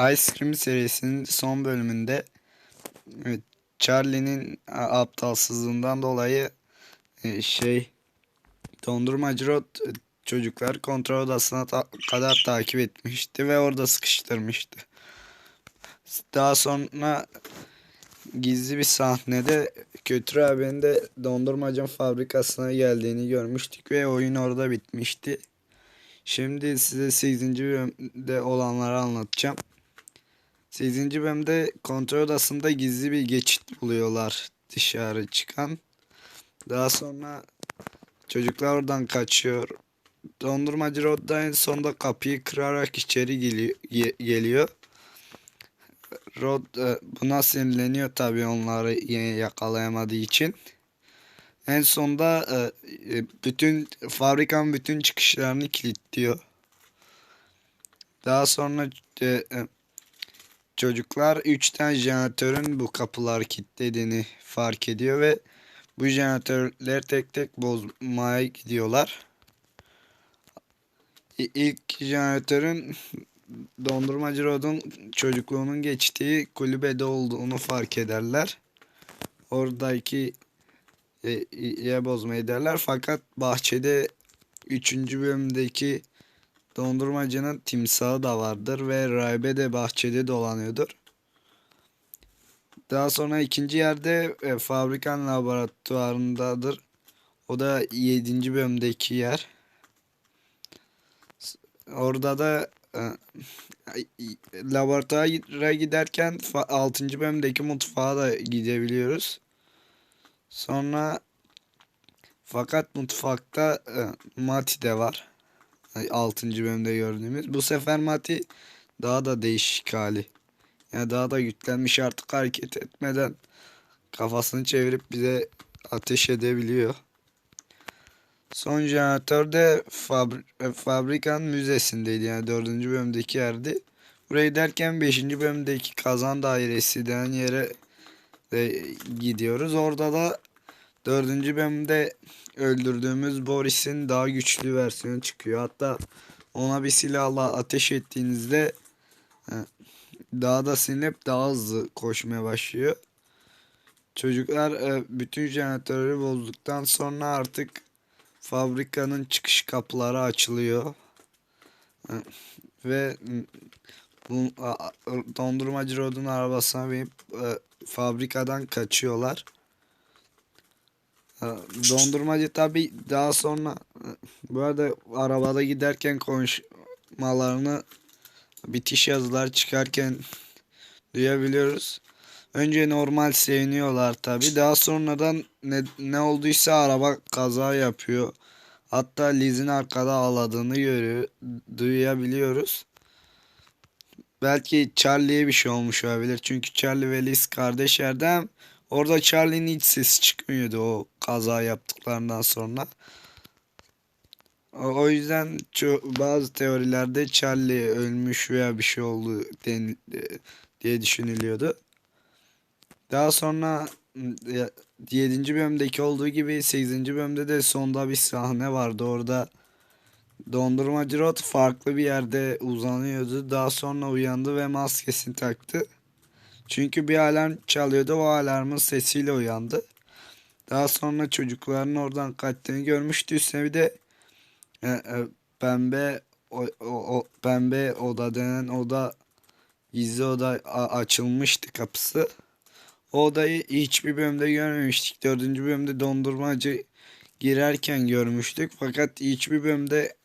Ice Cream serisinin son bölümünde Charlie'nin aptalsızlığından dolayı e, şey dondurmacı Rod e, çocuklar kontrol odasına ta- kadar takip etmişti ve orada sıkıştırmıştı. Daha sonra gizli bir sahnede Kötü abinin de dondurmacın fabrikasına geldiğini görmüştük ve oyun orada bitmişti. Şimdi size 8. bölümde olanları anlatacağım. 8. bölümde kontrol odasında gizli bir geçit buluyorlar dışarı çıkan. Daha sonra çocuklar oradan kaçıyor. Dondurmacı Rod da en sonunda kapıyı kırarak içeri geliyor. ge- geliyor. Rod e, buna sinirleniyor tabii onları yakalayamadığı için. En sonunda e, e, bütün fabrikanın bütün çıkışlarını kilitliyor. Daha sonra çocuklar 3 tane jeneratörün bu kapıları kilitlediğini fark ediyor ve bu jeneratörleri tek tek bozmaya gidiyorlar. İlk jeneratörün Dondurmacı Rod'un çocukluğunun geçtiği kulübede olduğunu fark ederler. Oradaki e, ye bozmayı derler. Fakat bahçede 3. bölümdeki dondurmacının timsahı da vardır ve rahibe de bahçede dolanıyordur. Daha sonra ikinci yerde e, fabrikanın laboratuvarındadır. O da 7. bölümdeki yer. Orada da e, laboratuvara giderken 6. bölümdeki mutfağa da gidebiliyoruz. Sonra fakat mutfakta e, Mati de var. 6. bölümde gördüğümüz. Bu sefer Mati daha da değişik hali. Yani daha da yüklenmiş artık hareket etmeden kafasını çevirip bize ateş edebiliyor. Son jeneratör de fabri e, fabrikanın müzesindeydi yani 4. bölümdeki yerdi. Burayı derken 5. bölümdeki kazan dairesi denen yere de gidiyoruz. Orada da 4. bölümde öldürdüğümüz Boris'in daha güçlü versiyonu çıkıyor. Hatta ona bir silahla ateş ettiğinizde e, daha da sinip daha hızlı koşmaya başlıyor. Çocuklar e, bütün jeneratörü bozduktan sonra artık fabrikanın çıkış kapıları açılıyor. E, Ve bu dondurmacı Rod'un arabasına binip fabrikadan kaçıyorlar. Dondurmacı tabi daha sonra e, bu arada arabada giderken konuşmalarını bitiş yazılar çıkarken duyabiliyoruz. Önce normal seviniyorlar tabi. Daha sonradan ne, ne olduysa araba kaza yapıyor. Hatta Liz'in arkada ağladığını görüyor, duyabiliyoruz. Belki Charlie'ye bir şey olmuş olabilir. Çünkü Charlie ve Liz kardeşlerden orada Charlie'nin hiç sesi çıkmıyordu o kaza yaptıklarından sonra. O, yüzden bazı teorilerde Charlie ölmüş veya bir şey oldu diye düşünülüyordu. Daha sonra 7. bölümdeki olduğu gibi 8. bölümde de sonda bir sahne vardı. Orada dondurmacı Rod farklı bir yerde uzanıyordu. Daha sonra uyandı ve maskesini taktı. Çünkü bir alarm çalıyordu. O alarmın sesiyle uyandı. Daha sonra çocukların oradan kaçtığını görmüştü. Üstüne bir de e, e, pembe o, o, o pembe oda denen oda gizli oda a- açılmıştı kapısı. O odayı hiçbir bölümde görmemiştik. Dördüncü bölümde dondurmacı girerken görmüştük. Fakat hiçbir bölümde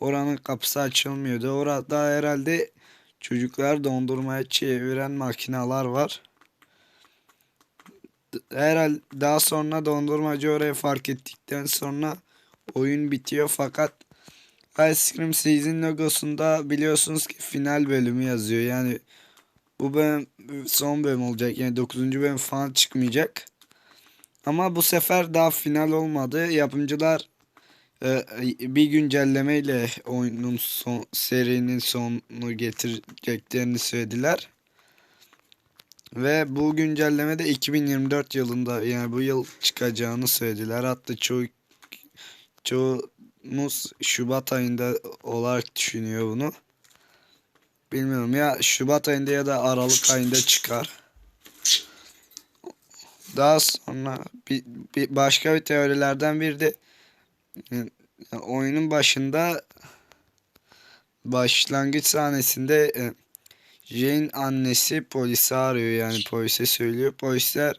oranın kapısı açılmıyordu. Orada herhalde çocuklar dondurmaya çeviren makineler var. Herhalde daha sonra dondurmacı oraya fark ettikten sonra oyun bitiyor. Fakat Ice Cream Season logosunda biliyorsunuz ki final bölümü yazıyor. Yani bu bölüm son bölüm olacak. Yani 9. bölüm falan çıkmayacak. Ama bu sefer daha final olmadı. Yapımcılar e, bir güncellemeyle oyunun son serinin sonunu getireceklerini söylediler. Ve bu güncelleme de 2024 yılında yani bu yıl çıkacağını söylediler. Hatta çoğu çoğumuz Şubat ayında olarak düşünüyor bunu. bilmiyorum ya Şubat ayında ya da Aralık ayında çıkar. Daha sonra bir, bir başka bir teorilerden biri de oyunun başında başlangıç sahnesinde e, Jane annesi polisi arıyor yani polise söylüyor. Polisler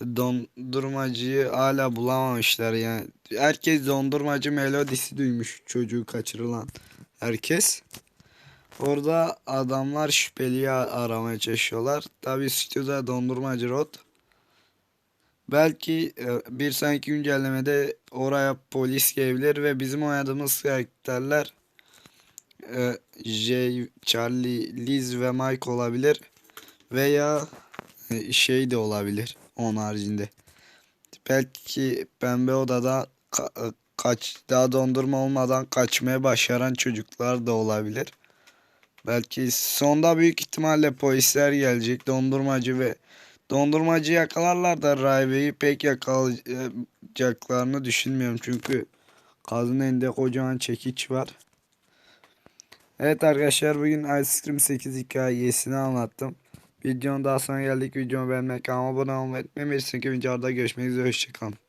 dondurmacıyı hala bulamamışlar yani. Herkes dondurmacı melodisi duymuş çocuğu kaçırılan herkes. Orada adamlar şüpheliyi aramaya çalışıyorlar. Tabi stüdyoda dondurmacı Rod. Belki e, bir sonraki güncellemede oraya polis gelebilir ve bizim oynadığımız karakterler e, Jay, Charlie, Liz ve Mike olabilir. Veya e, şey de olabilir onun haricinde. Belki pembe odada e, kaç daha dondurma olmadan kaçmaya başaran çocuklar da olabilir. Belki sonda büyük ihtimalle polisler gelecek dondurmacı ve dondurmacı yakalarlar da Rave'yi pek yakalayacaklarını düşünmüyorum çünkü kadın elinde kocaman çekiç var. Evet arkadaşlar bugün Ice Cream 8 hikayesini anlattım. Videonun daha sonra geldik. Videomu beğenmek, abone olmayı unutmayın. Bir sonraki videoda görüşmek üzere. Hoşçakalın.